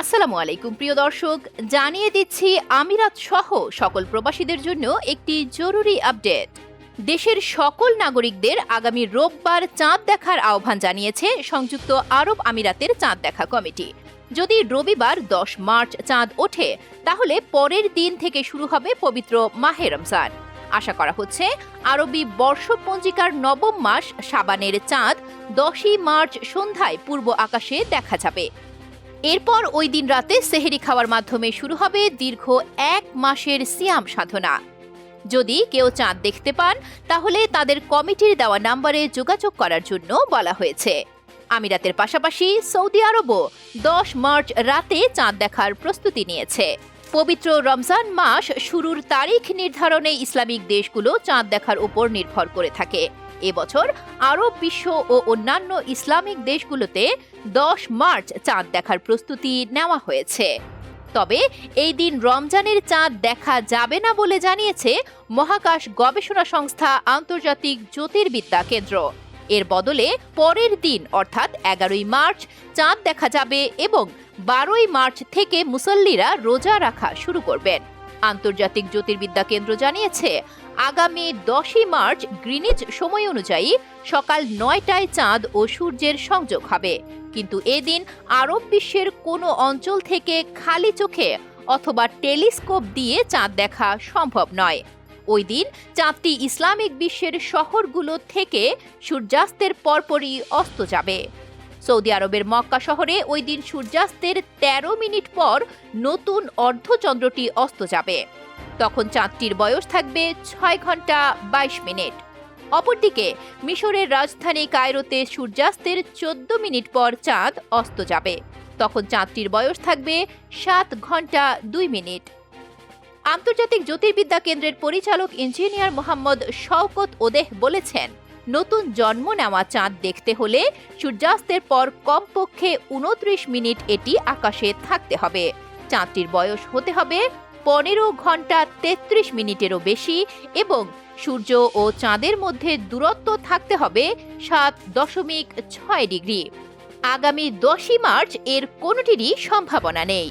আসসালামু আলাইকুম, প্রিয় দর্শক। জানিয়ে দিচ্ছি, আমিরাত সহ সকল প্রবাসীদের জন্য একটি জরুরি আপডেট। দেশের সকল নাগরিকদের আগামী রোববার চাঁদ দেখার আহ্বান জানিয়েছে সংযুক্ত আরব আমিরাতের চাঁদ দেখা কমিটি। যদি রবিবার দশ মার্চ চাঁদ ওঠে, তাহলে পরের দিন থেকে শুরু হবে পবিত্র মাহে রমজান। আশা করা হচ্ছে, আরবি বর্ষপঞ্জিকার নবম মাস সাবানের চাঁদ দশই মার্চ সন্ধ্যায় পূর্ব আকাশে দেখা যাবে। এরপর ওই দিন রাতে সেহেরি খাওয়ার মাধ্যমে শুরু হবে দীর্ঘ এক মাসের সিয়াম সাধনা। যদি কেউ চাঁদ দেখতে পান, তাহলে তাদের কমিটির দেওয়া নাম্বারে যোগাযোগ করার জন্য বলা হয়েছে। আমিরাতের পাশাপাশি সৌদি আরবও দশ মার্চ রাতে চাঁদ দেখার প্রস্তুতি নিয়েছে। পবিত্র রমজান মাস শুরুর তারিখ নির্ধারণে ইসলামিক দেশগুলো চাঁদ দেখার উপর নির্ভর করে থাকে। এবছর আরব বিশ্ব ও অন্যান্য ইসলামিক দেশগুলোতে দশ মার্চ চাঁদ দেখার প্রস্তুতি নেওয়া হয়েছে। তবে এই দিন রমজানের চাঁদ দেখা যাবে না বলে জানিয়েছে মহাকাশ গবেষণা সংস্থা আন্তর্জাতিক জ্যোতির্বিদ্যা কেন্দ্র। এর বদলে পরের দিন, অর্থাৎ এগারোই মার্চ, চাঁদ দেখা যাবে এবং বারোই মার্চ থেকে মুসল্লিরা রোজা রাখা শুরু করবেন। আন্তর্জাতিক জ্যোতির্বিদ্যা কেন্দ্র জানিয়েছে, আগামী দশই মার্চ গ্রিনিচ সময় অনুযায়ী সকাল নয়টায় চাঁদ ও সূর্যের সংযোগ হবে। কিন্তু এদিন আরব বিশ্বের কোনো অঞ্চল থেকে খালি চোখে অথবা টেলিস্কোপ দিয়ে চাঁদ দেখা সম্ভব নয়। ওই দিন চাঁদটি ইসলামিক বিশ্বের শহরগুলো থেকে সূর্যাস্তের পরপরই অস্ত যাবে। সৌদি আরবের মক্কা শহরে ওই দিন সূর্যাস্তের ১৩ মিনিট পর নতুন অর্ধচন্দ্রটি অস্ত যাবে। তখন চাঁদটির বয়স থাকবে ছয় ঘণ্টা বাইশ মিনিট। অপরদিকে মিশরের রাজধানী কায়রোতে সূর্যাস্তের চোদ্দ মিনিট পর চাঁদ অস্ত যাবে। তখন চাঁদটির বয়স থাকবে সাত ঘণ্টা দুই মিনিট। আন্তর্জাতিক জ্যোতির্বিদ্যা কেন্দ্রের পরিচালক ইঞ্জিনিয়ার মোহাম্মদ শওকত ওদেহ বলেছেন নতুন জন্ম নেওয়া চাঁদ দেখতে হলে সূর্যাস্তের পর কমপক্ষে উনত্রিশ মিনিট এটি আকাশে থাকতে হবে। চাঁদটির বয়স হতে হবে পনেরো ঘণ্টা তেত্রিশ মিনিটেরও বেশি এবং সূর্য ও চাঁদের মধ্যে দূরত্ব থাকতে হবে সাত দশমিক ছয় ডিগ্রি। আগামী দশই মার্চ এর কোনোটিরই সম্ভাবনা নেই।